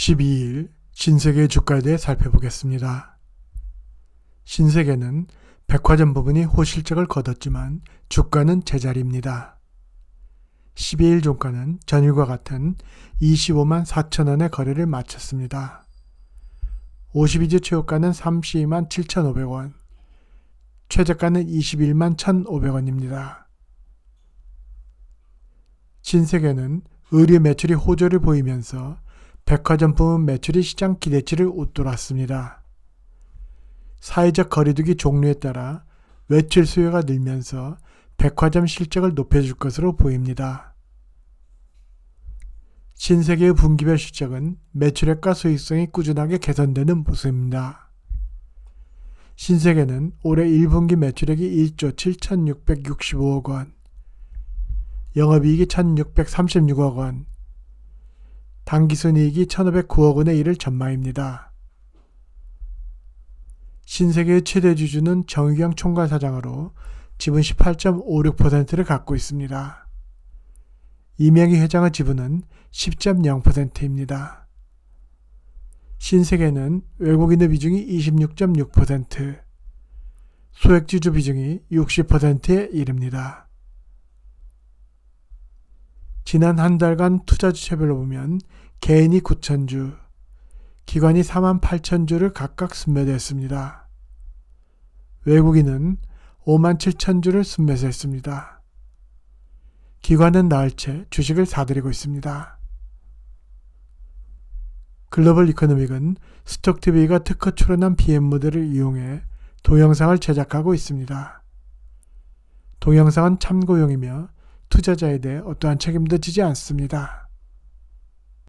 12일 신세계 주가에 대해 살펴보겠습니다. 신세계는 백화점 부분이 호실적을 거뒀지만 주가는 제자리입니다. 12일 종가는 전일과 같은 25만 4천 원의 거래를 마쳤습니다. 52주 최고가는 32만 7,500원, 최저가는 21만 1,500원입니다. 신세계는 의류 매출이 호조를 보이면서 백화점 부문 매출이 시장 기대치를 웃돌았습니다. 사회적 거리두기 종료에 따라 외출 수요가 늘면서 백화점 실적을 높여줄 것으로 보입니다. 신세계의 분기별 실적은 매출액과 수익성이 꾸준하게 개선되는 모습입니다. 신세계는 올해 1분기 매출액이 1조 7,665억 원, 영업이익이 1,636억 원, 당기순이익이 1,509억 원에 이를 전망입니다. 신세계의 최대 주주는 정의경 총괄사장으로 지분 18.56%를 갖고 있습니다. 이명희 회장의 지분은 10.0%입니다. 신세계는 외국인의 비중이 26.6%, 소액주주 비중이 60%에 이릅니다. 지난 한 달간 투자 주체별로 보면 개인이 9천주, 기관이 4만 8천주를 각각 순매도했습니다. 외국인은 5만 7천주를 순매수했습니다. 기관은 나흘째 주식을 사들이고 있습니다. 글로벌 이코노믹은 스톡TV가 특허 출원한 BM 모델을 이용해 동영상을 제작하고 있습니다. 동영상은 참고용이며 투자자에 대해 어떠한 책임도 지지 않습니다.